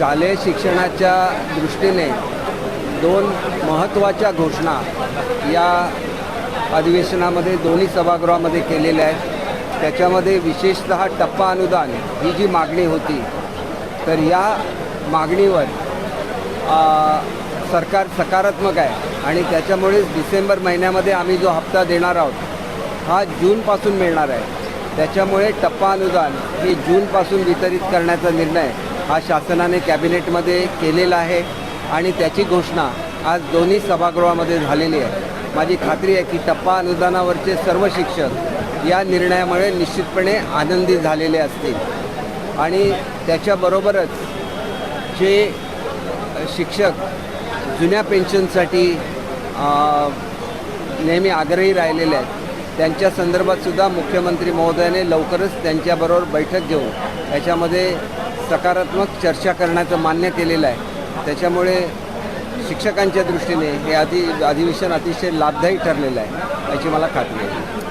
शालेय शिक्षणाच्या दृष्टीने दोन महत्त्वाच्या घोषणा या अधिवेशनामध्ये दोन्ही सभागृहामध्ये केलेल्या आहेत. त्याच्यामध्ये विशेषत टप्पा अनुदान ही जी मागणी होती तर या मागणीवर सरकार सकारात्मक आहे आणि त्याच्यामुळेच डिसेंबर महिन्यामध्ये आम्ही जो हप्ता देणार आहोत हा जूनपासून मिळणार आहे. त्याच्यामुळे टप्पा अनुदान हे जूनपासून वितरित करण्याचा निर्णय हा शासनाने कॅबिनेटमध्ये केलेला आहे आणि त्याची घोषणा आज दोन्ही सभागृहामध्ये झालेली आहे. माझी खात्री आहे की टप्पा अनुदानावरचे सर्व शिक्षक या निर्णयामुळे निश्चितपणे आनंदी झालेले असतील. आणि त्याच्याबरोबरच जे शिक्षक जुन्या पेन्शनसाठी नेहमी आग्रही राहिलेले आहेत त्यांच्या संदर्भात सुद्धा मुख्यमंत्री महोदयाने लवकरच त्यांच्याबरोबर बैठक घेऊन याच्यामध्ये सकारात्मक चर्चा करण्याचं मान्य केलेलं आहे. त्याच्यामुळे शिक्षकांच्या दृष्टीने हे अधि अधिवेशन अतिशय लाभदायी ठरलेलं आहे याची मला खात्री आहे.